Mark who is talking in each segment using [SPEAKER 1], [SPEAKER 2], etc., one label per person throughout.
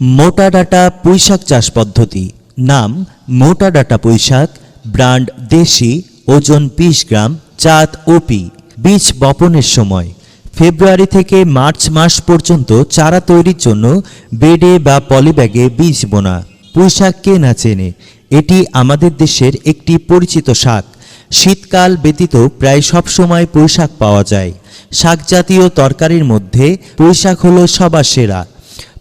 [SPEAKER 1] মোটা ডাটা পুঁইশাক চাষ পদ্ধতি। নাম, মোটা ডাটা পুঁইশাক, ব্র্যান্ড দেশি, ওজন বিশ গ্রাম চাঁদ ওপি বীজ বপনের সময়। ফেব্রুয়ারি থেকে মার্চ মাস পর্যন্ত চারা তৈরির জন্য বেডে বা পলিব্যাগে বীজ বোনা। পুঁইশাক কে না চেনে? এটি আমাদের দেশের একটি পরিচিত শাক। শীতকাল ব্যতীত প্রায় সব সময় পুঁইশাক পাওয়া যায়। শাক জাতীয় তরকারির মধ্যে পুঁইশাক হলো সবার সেরা।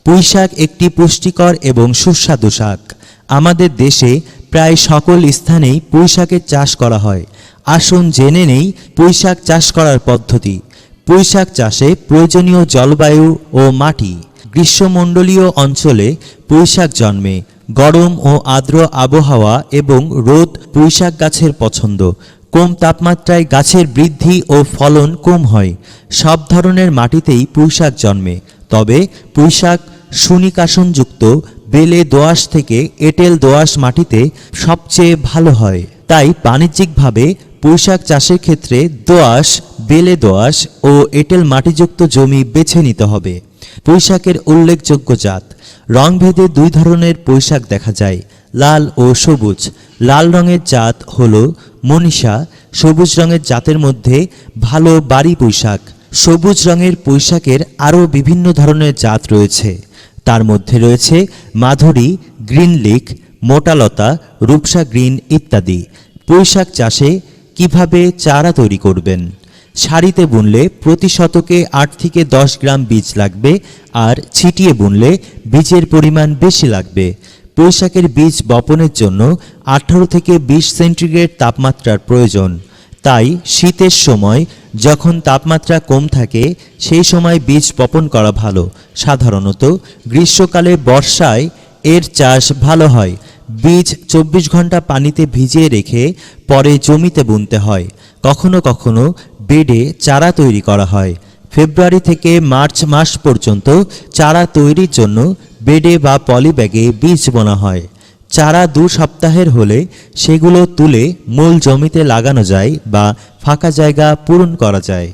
[SPEAKER 1] পুঁইশাক একটি পুষ্টিকর এবং সুস্বাদু শাক। আমাদের দেশে প্রায় সকল স্থানেই পুঁইশাকের চাষ করা হয়। আসুন জেনে নেই পুঁইশাক চাষ করার পদ্ধতি। পুঁইশাক চাষে প্রয়োজনীয় জলবায়ু ও মাটি। গ্রীষ্মমণ্ডলীয় অঞ্চলে পুঁইশাক জন্মে। গরম ও আর্দ্র আবহাওয়া এবং রোদ পুঁইশাক গাছের পছন্দ। কম তাপমাত্রায় গাছের বৃদ্ধি ও ফলন কম হয়। সব ধরনের মাটিতেই পুঁইশাক জন্মে। তবে পুঁইশাক সুনিকাশনযুক্ত বেলে দোআঁশ থেকে এঁটেল দোআঁশ মাটিতে সবচেয়ে ভালো হয়। তাই বাণিজ্যিকভাবে পুঁইশাক চাষের ক্ষেত্রে দোআঁশ, বেলে দোআঁশ ও এঁটেল মাটিযুক্ত জমি বেছে নিতে হবে। পুঁইশাকের উল্লেখযোগ্য জাত। রংভেদে দুই ধরনের পুঁইশাক দেখা যায়, লাল ও সবুজ। লাল রঙের জাত হল মনীষা, সবুজ রঙের জাতের মধ্যে ভালো বাড়ি পুঁইশাক। সবুজ রঙের পুঁইশাকের আরও বিভিন্ন ধরনের জাত রয়েছে। তার মধ্যে রয়েছে Madhuri, green leaf, Motalata, Rupsha green ইত্যাদি। পুঁইশাক চাষে কীভাবে চারা তৈরি করবেন? সারিতে বুনলে প্রতি শতকে আট থেকে দশ গ্রাম বীজ লাগবে, আর ছিটিয়ে বুনলে বীজের পরিমাণ বেশি লাগবে। পুঁইশাকের বীজ বপনের জন্য আঠারো থেকে বিশ সেন্টিগ্রেড তাপমাত্রার প্রয়োজন। তাই শীতের সময় যখন তাপমাত্রা কম থাকে, সেই সময় বীজ বপন করা ভালো। সাধারণত গ্রীষ্মকালে বর্ষায় এর চাষ ভালো হয়। বীজ চব্বিশ ঘণ্টা পানিতে ভিজিয়ে রেখে পরে জমিতে বুনতে হয়। কখনো কখনো বেডে চারা তৈরি করা হয়। ফেব্রুয়ারি থেকে মার্চ মাস পর্যন্ত চারা তৈরির জন্য বেডে বা পলিব্যাগে বীজ বোনা হয়। চারা দু সপ্তাহের হলে সেগুলো তুলে মূল জমিতে লাগানো যায় বা ফাঁকা জায়গা পূরণ করা যায়।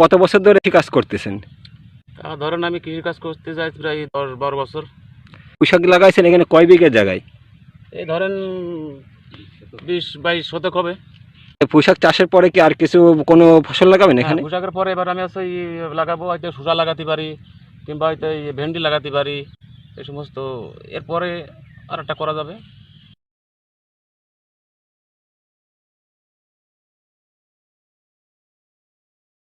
[SPEAKER 2] কত বছর ধরে কাজ করতেছেন?
[SPEAKER 3] তা ধরেন আমি কৃষি কাজ করতে যাই প্রায় দশ বারো বছর।
[SPEAKER 2] পুঁইশাক লাগাইছেন এখানে কয় বিঘে জায়গায়?
[SPEAKER 3] এই ধরেন বিশ বাইশ শতক হবে।
[SPEAKER 2] পুঁইশাক চাষের পরে কি আর কিছু কোনো ফসল লাগাবেন এখানে?
[SPEAKER 3] হ্যাঁ, পোশাকের পরে এবার আমি হচ্ছে লাগাবো হয়তো শসা লাগাতে পারি কিংবা হয়তো ভেন্ডি লাগাতে পারি এই সমস্ত। এরপরে আর একটা করা যাবে।